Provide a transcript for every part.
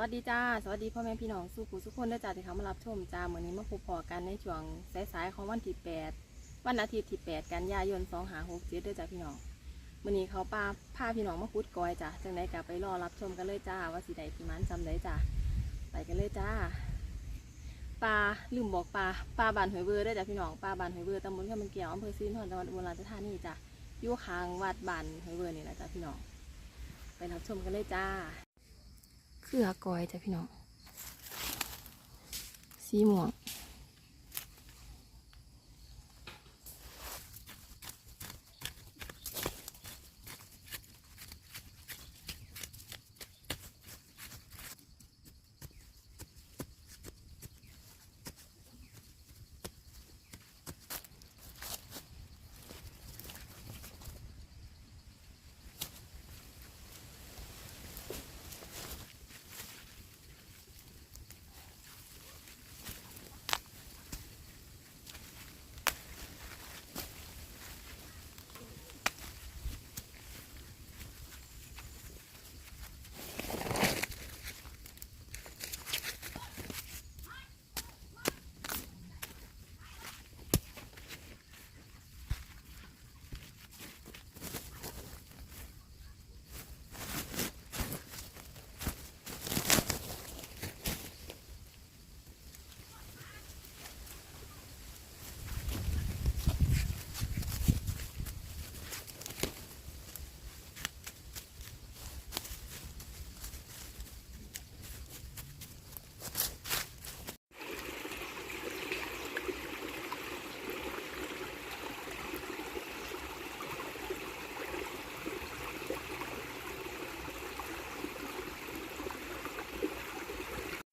วัสดีจ้า สวัสดีพ่อแม่พี่น้องสู้ผู้ทุกคนด้วยจ้าที่เขามารับชมจ้าเหมือนนี้มาพบพอกันในช่วงสายๆของวันที่แปดวันอาทิตย์ที่แปดกันยายนสองหาหกเจ็ดด้วยจ้าพี่น้องมื่อนี้เขาปาพาพี่น้องมาพุดกอยจ้าจังไดกลับไปรอรับชมกันเลยจ้า ว่าสีใดพี่มันจำได้จ้าไปกันเลยจ้าปลาลืมบอกปลาปลาบานหอยเบอร์ด้วยจ้าพี่น้องปลาบานหอยเบอร์ตำบลข้ามันเกี่ยวอำเภอซีนทอนจังหวัดอุบลราชธานีจ้ายู่ข้างวัดบานหอยเบอร์นี่แหละจ้าพี่น้องไปรับชมกันเลยจ้า คือกอยจ้ะพี่น้องสีม่วง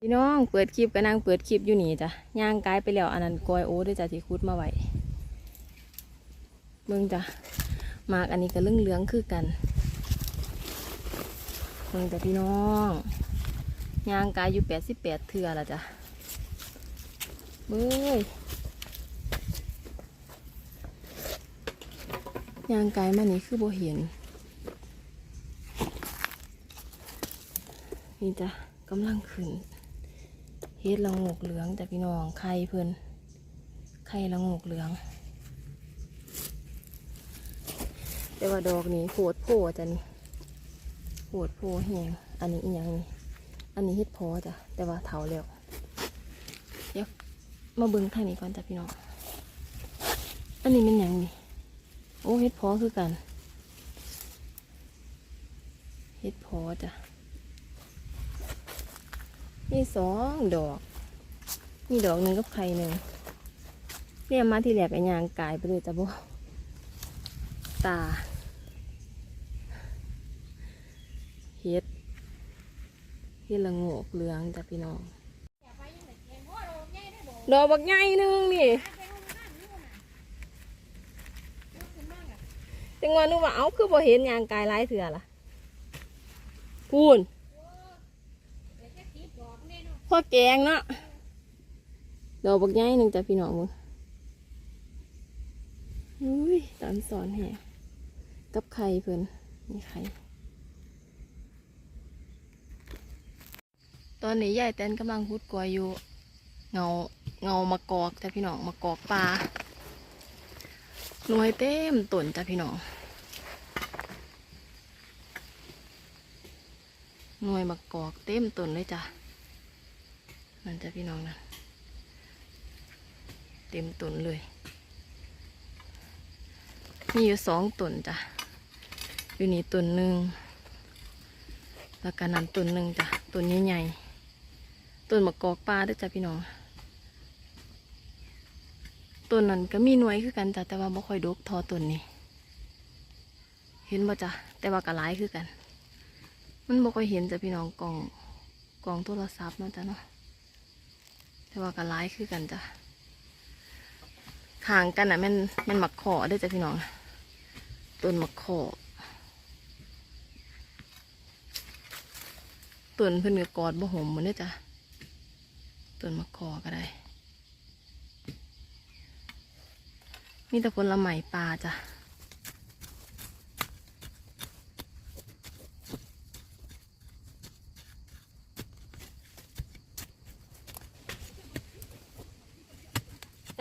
พี่น้องเปิดคลิปก็นั่งเปิดคลิปอยู่นี่จ้ะย่างกายไปแล้วอันนั้นกอยโอ้ด้วยจ้ะที่คุดมาไว้เบิ่งจ้ะมากอันนี้ก็เรื่องเหลืองคือกันเบิ่งจ้ะพี่น้องย่างกายอยู่แปดสิบแปดเทือละจ้ะเบ้ยย่างกายมานี่คือโบเห็นนี่จ้ะกำลังขึ้น เฮ็ดละงกเหลืองแต่พี่น้องไข่เพิ่นไข่ละงกเหลือง แต่ว่าดอกนี้โผดโผจ้ะนี่โผดโผแหงอันนี้อีหยังนี่อันนี้เฮ็ดพอจ้ะแต่ว่าเถาแล้วเดี๋ยวมาเบิ่งทางนี้ก่อนจ้ะพี่น้องอันนี้เป็นหยังนี่โอ้เฮ็ดพอคือกันเฮ็ดพอจ้ะ มีสองดอก มีดอกหนึ่งกับไข่หนึ่งเนี่ยมาที่แหลกไอ้ยางกายไปเลยจ้ะบ่ตาเฮ็ดเฮ็ดละโงกเหลืองจ้ะพี่น้อง ดอกบักใหญ่หนึ่งนี่จังหวะนู้ว่าเอาคือบ่เห็นยางกายหลายเถื่อล่ะพูน พ่อแกงเนาะดอกบักใหญ่หนึ่งจ้ะพี่น้องมึงอุ้ยตามสอนแห่กับไข่เพิ่นนี่ไข่ตอนนี้ยายแตนกำลังพุดกอยอยู่ เงาเงามะกอกจ้ะพี่น้องมะกอกปลาหน่วยเต็มต้นจ้ะพี่น้องหน่วยมะกอกเต็มต้นเลยจ้ะ นั่นจะพี่น้องนะเต็มต้นเลย มีอยู่สองต้นจ้ะ อยู่นี่ต้นหนึ่งแล้วก็นั่นต้นหนึ่งจ้ะต้นใหญ่ๆต้นมะกอกปลาด้วยจ้ะพี่น้องต้นนั้นก็มีหน่วยคือกันจ้ะแต่ว่าบ่ค่อยดกทอต้นนี้เห็นบ่จ้ะแต่ว่าก็หลายคือกัน มันบ่ค่อยเห็นจ้ะพี่น้องกล่องกล่องโทรศัพท์เนาะจ้ะเนาะ แต่ว่าก็ร้ายคือกันจ้ะห่างกันอะมันมันหมักขอได้จ้ะพี่น้องต้นหมักขอต้นเพิ่นก็กอดบ่หมเหมือนเด้จ้ะต้นหมักขอก็ได้ มีแต่ผลไม้ปลาจ้ะ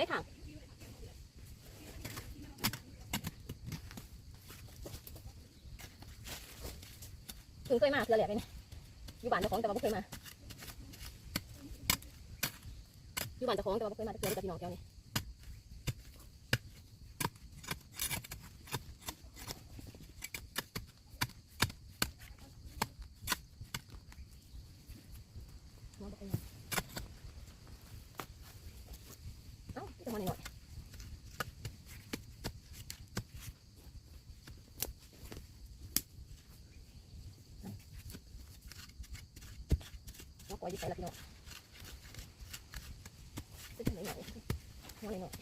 ได้ถังถึงเคยมาเธอเหละไปนี่อยู่บ้านเจ้าของแต่ว่าไม่เคยมาอยู่บ้านเจ้าของแต่ว่าไม่เคยมาเธอกับพี่น้องเจ้านี่ อยู่ใส่ละพี่น้องเป็นหน่อยหน่อยหน่อยหน่อย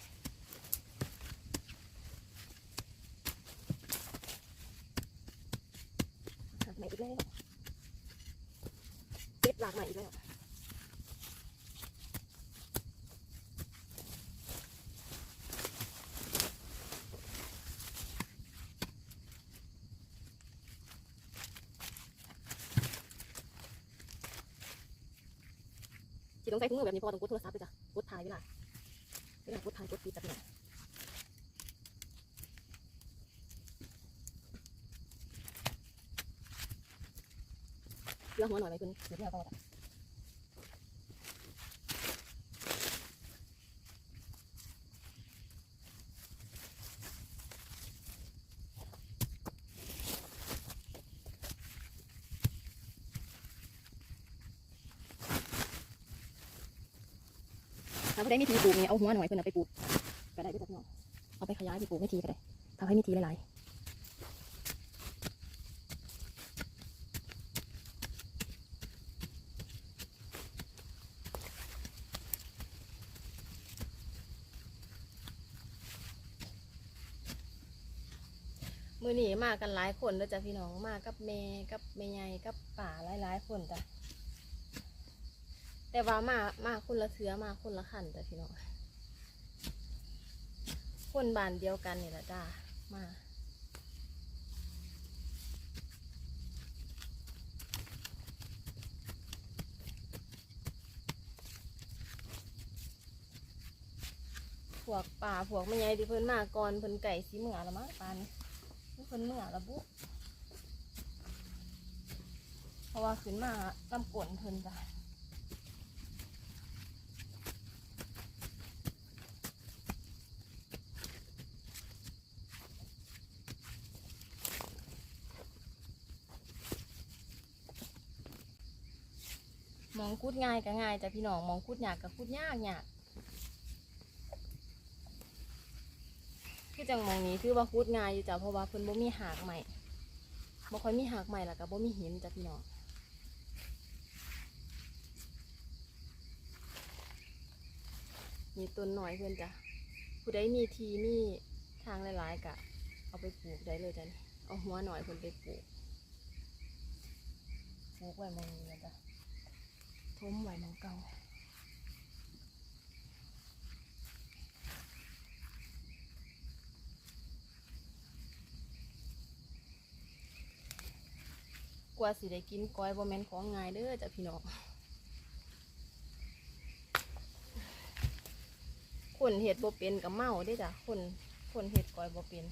หักใหม่อีกแล้วเก็บหลากใหม่อีกแล้ว ที่ต้องใช้ถุงมือแบบนี้เพอต้องกดโทรศัพท์ด้วยจ้ะกดถ่ายเวลาเวลากดถ่ายกดปิดจ้ะพี่น้องเลือกหัวหน่อยไหมคุณเดี๋ยวพี่เอาต่อจ้ะ ถ้าเขาได้มีทีปลูกเนี่ยเอาหัวหน่อยเพื่อนเอาไปปลูกก็ได้ด้วยจ้ะพี่น้องเอาไปขยายไปปลูกไม่ทีก็ได้ทำให้มีทีหลายมือหนีมากันหลายคนเลยจ้ะพี่น้องมากกับแม่กับแม่ใหญ่กับป่าหลายๆคนจ้ะ แต่ว่ามามาคนละเถือมาคนละขันจ้ะพี่น้องคนบานเดียวกันนี่แหละจ้ามาพวกป่าพวกไม่ใหญ่ที่เพิ่นมาก่อนเพิ่นไก่สีเหมือละมั้งปานเพิ่นเหมือละบุเพราะว่าขึ้นมาลำกลนเพิ่นจ้ะ คุดง่ายก็ง่ายจ้ะพี่น้องมองคุดยากก็คุดยากยากคือจังมองนี้คือว่าคุดง่ายอยู่จ้ะเพราะว่าเพิ่นบ่มีหากใหม่บ่ค่อยมีหากใหม่แล้วก็บ่มีหินจ้ะพี่น้องมีต้นหน่อยเพิ่อนจ้ะผู้ใดมีทีมีทางหลายๆกะ เอาไปปลูกได้เลยจ้ะเอาหัวหน่อยเพิ่อนไปปลูกปลูกไว้มองนี้จ้ะ ทมไหวหมองเก่ากว่าสิได้กินก้อยบ่แม่นของง่ายเด้อจ้ะพี่น้องคนเห็ดบ่เป็นกับเมาเด้จ้ะคนคนเห็ดก้อยบ่เป็น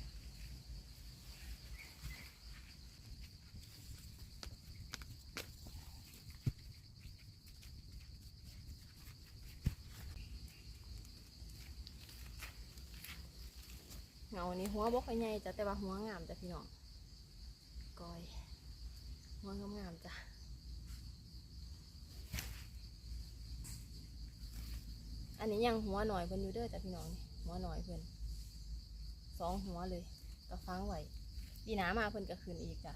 เงานี่หัวบ่ค่อยใหญ่จ้ะแต่ว่าหัวงามจ้ะพี่น้องก้อย หัวงามๆจ้ะอันนี้ยังหัวหน่อยเพิ่นอยู่เด้อจ้ะพี่น้องนี่หัวหน่อยเพิ่นสองหัวเลยก็ฟังไว้ปีหน้ามาเพิ่นก็ขึ้นอีกจ้ะ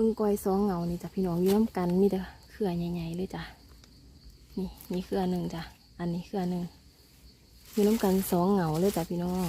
บึงกอยสองเงานี่จ้ะพี่น้องอยู่น้ำกันมีแต่เครือใหญ่ๆเลยจ้ะนี่นี่เครือหนึ่งจ้ะอันนี้เครือหนึ่งอยู่น้ำกันสองเงาเลยจ้ะพี่น้อง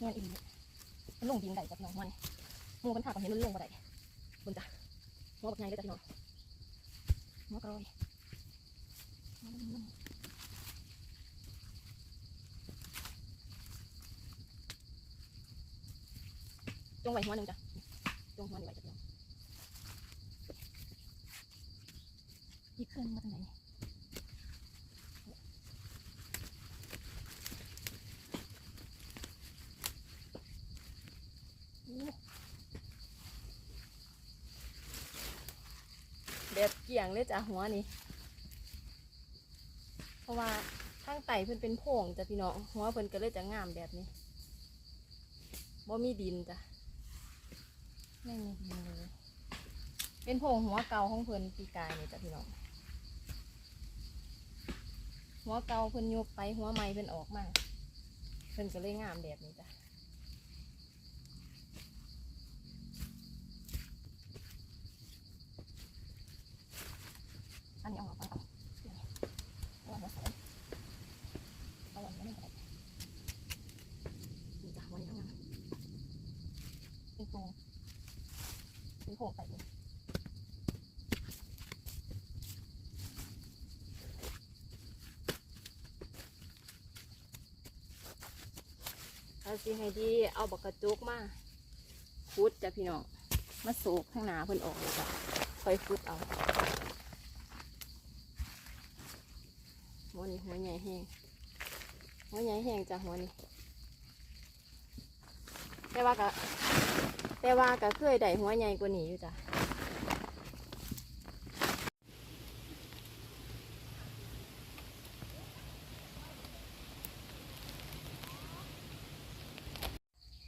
แม่นอีกมันลงดินได้จ้ะพี่น้องมันมูมันถ่ากกับเห็นมันลงมาได้บนจ้ะหัวบักไงเลยจ้ะพี่น้องหัวกระโรยจงไว้หัวหนึ่งจ้ะจงหัวหนึ่งไว้จ้ะพี่น้องอีกเครื่องมาทางไหนนี่ แบบเกี่ยงเลยจ้ะหัวนี่ เพราะว่าข้างไตเพิ่นเป็นโพงจ้ะพี่น้องหัวเพิ่นก็เลยจะงามแบบนี้บ่มีดินจ้ะไม่มีดินเลย เป็นโพงหัวเก่าของเพิ่นปีกายนี่จ้ะพี่น้องหัวเก่าเพิ่นยุบไปหัวใหม่เพิ่นออกมาเพิ่นก็เลยงามแบบนี้จ้ะ อันนี้เอาออกไปก่อนเอามาใส่เอาออกมาไม่ได้นี่จ้ะวันนี้เอามาเป็นโพรงเป็นโพรงใส่เลยเอาสิให้ดีเอาบักกระจุกมาฟุดจ้ะพี่น้องมาโศกข้างหน้าเพิ่นออกเลยจ้ะค่อยฟุดเอา หัว นี่หัวใหญ่แห้งหัวใหญ่แห้งจ้ะหัวนี่แต่ว่าก็แต่ว่าก็เคยได้หัวใหญ่กว่านี้อยู่จ้ะ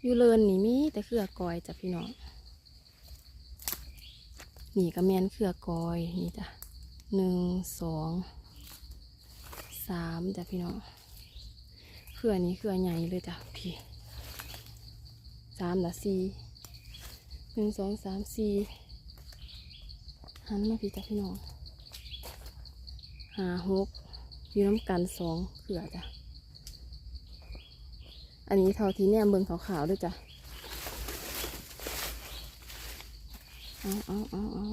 อยู่เลินนี่มีแต่เครือกอยจ้ะพี่น้องนี่ก็แมนเครือกอยนี่จ้ะหนึ่งสอง สามจ้ะพี่น้องเครือนี้เครือใหญ่เลยจ้ะพี่สามละสี่หนึ่งสองสามสี่หันมาพี่จ้ะพี่น้องหาหกอยู่น้ำกันสองเครือจ้ะอันนี้เท่าที่เนี่ยเบิ่งขาวๆด้วยจ้ะเอาเอาเอาเอา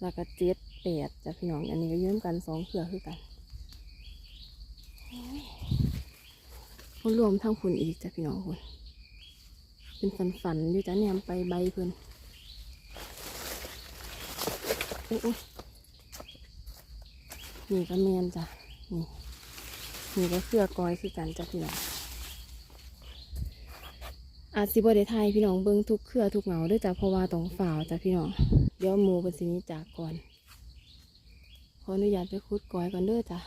แล้วก็เจ็ดแปดจ้ะพี่น้อง อันนี้ก็ยืมกันสองเครือคือกัน เขารวมทั้งคุณอีกจ้ะพี่น้องคุณเป็นฝันฝันอยู่จ้ะเนี่ยไปใบเพิ่นอุ๊ยอุ๊ยนี่ก็เมนจ้ะนี่นี่ก็เครือกอยคือกันจ้ะพี่น้องอาจสิบ่ได้ทยพี่น้องเบิ่งทุกเครือทุกเหงาด้วยจ้ะเพราะว่าต้องฝ่าวจ้ะพี่น้องเดี๋ยวหมูเป็นสินี้จากก่อนขออนุญาตไปคุดกอยก่อนเด้อจ้ะ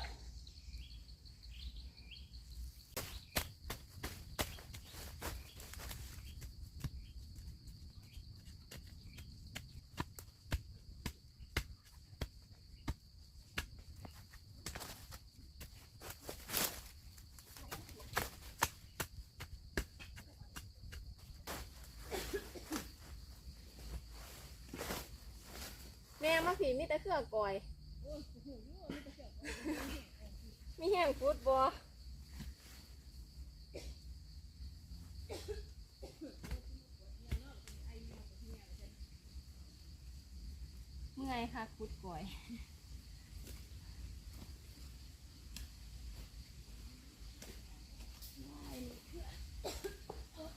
แม่มาผีมีแต่เครือกอย มีแห้งฟุตบอเมื่อยค่ะฟุตกอย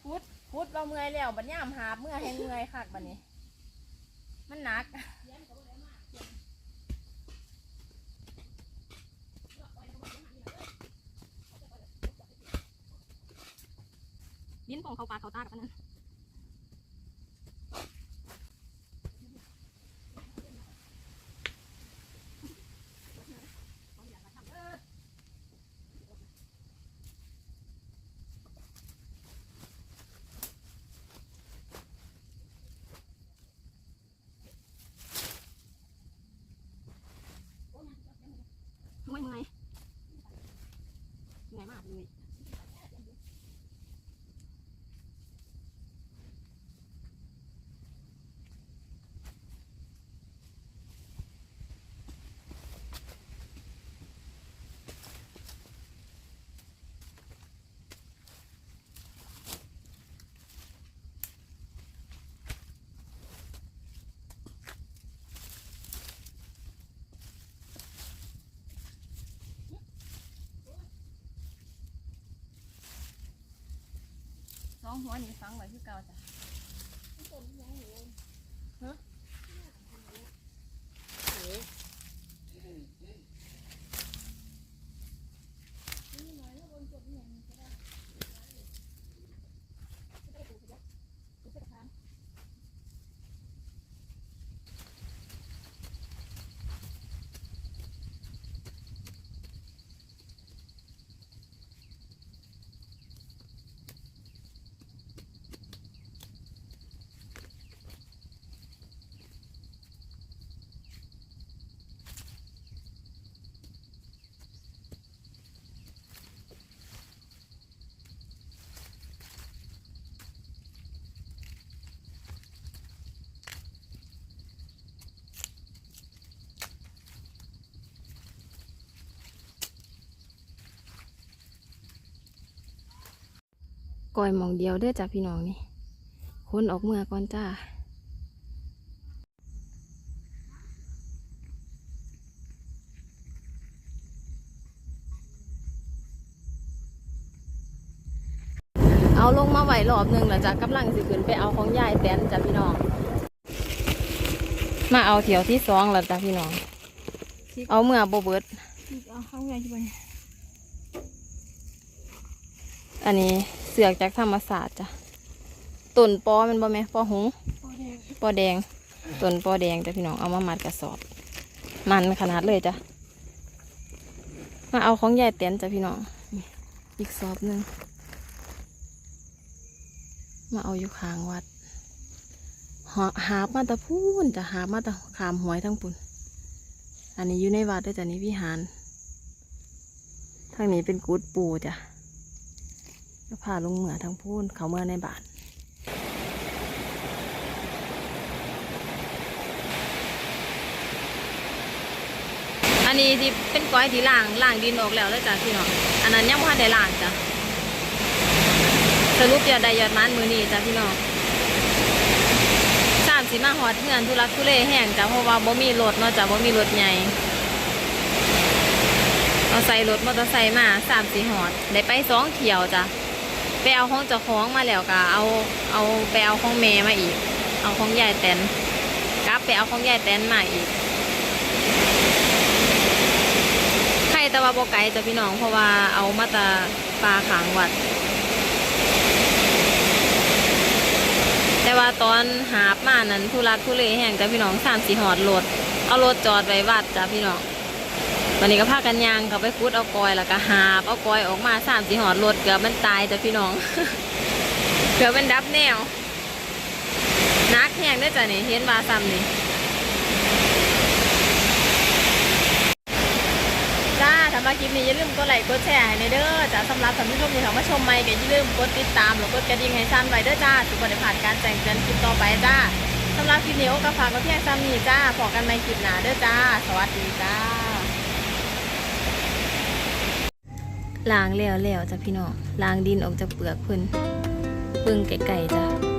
ฟุตฟุตเราเมื่อยแล้วบัดย่ามหาบเมื่อยให้เมื่อยคักบัดนี้ มันหนักลิ้นข องเขาปาเขาตากับอันนั้นเมื่อยเมื่อยเหนื่อยมากเลย องหัวนี่ฟังไว้คือเก่าจ้ะฮะ ก่อยหมองเดียวเด้อจ้ะพี่น้องนี่คนออกเมื่อก่อนจ้าเอาลงมาไหวรอบหนึ่งแล้วจ้ะกำลังสิขึ้นไปเอาของยายแตนจ้ะพี่น้อง มาเอาเถียวที่สองแล้วจ้ะพี่น้อง เอาเมื่อโบเบิดเอาเข้าไงจะไปอันนี้เสือกจากธรรมศาสตร์จ้ะต้นปอแมันบ่แม่ปอหงส์ปอแดงปอแดงต้นปอแดงจ้ะพี่น้องเอามามัดกระสอบ มันขนาดเลยจ้ะมาเอาของยายแตนจ้ะพี่น้องนี่อีกสอบหนึ่งมาเอาอยู่ข้างวัดหาหาบมาแตะพูนจะหาบมาแตะขามหวยทั้งปุ่นอันนี้อยู่ในวัดด้วยจ้ะนี่วิหารทางนี้เป็นกุดปูจ้ะ ก็พาลงเหมือทั้งพูนเขาเมื่อในบาทอันนี้ที่เป็นก้อยที่ล่างล่างดินออกแล้วแล้วจ้ะพี่น้องอันนั้นยังไม่ทันได้ล่างจ้ะสรุปยอดได้ยอดมันมือนี้จ้ะพี่น้องสามสีมาหอดเงินทุลักทุเลแห้งจ้ะเพราะว่าบ่มีรถเนาะจ้ะบ่มีรถใหญ่เอาใส่รถมอเตอร์ไซค์มาสามสีหอดได้ไปสองเที่ยวจ้ะ ไปเอาของเจ้าของมาแล้วก็เอาเอาไปเอาของแม่มาอีก เอาของยายแตนกลับไปเอาของยายแตนมาอีกใครแต่ว่าบไกลจ้ะพี่น้องเพราะว่าเอามาตาปลาขางวัด แต่ว่าตอนหาบมานั้นทุรักทุเลแห่งจะพี่น้องสามสี่หอดรถเอารถจอดไว้วัดจ้ะพี่น้อง วันนี้ก็พากันยางเขาไปคุดเอากอยแล้วก็หาบเอากอยออกมาสามสี่หอดรถเกือบมันตายจ้ะพี่น้องเกือบมันดับแนวนักแห้งได้จ้ะนี่เห็นว่าซ้ำนี่จ้าสำหรับคลิปนี้อย่าลืมกดไลค์กดแชร์ให้ในเด้อจ้าสำหรับท่านผู้ชมที่เข้ามาชมใหม่ก็อย่าลืมกดติดตามแล้วกดกระดิ่งให้สั้นไว้เด้อจ้าทุกคนได้ผ่านการแจ้งเตือนคลิปต่อไปจ้าสำหรับคลิปนี้โอกาฝากก็เพียงซ้ำนี้จ้าพอกันใหม่คลิปหน้าเด้อจ้า สวัสดีจ้า ล้างแล้วแล้วจ้ะพี่น้องล้างดินออกจากเปลือกเพิ่นเพิ่งไก่ๆจ้ะ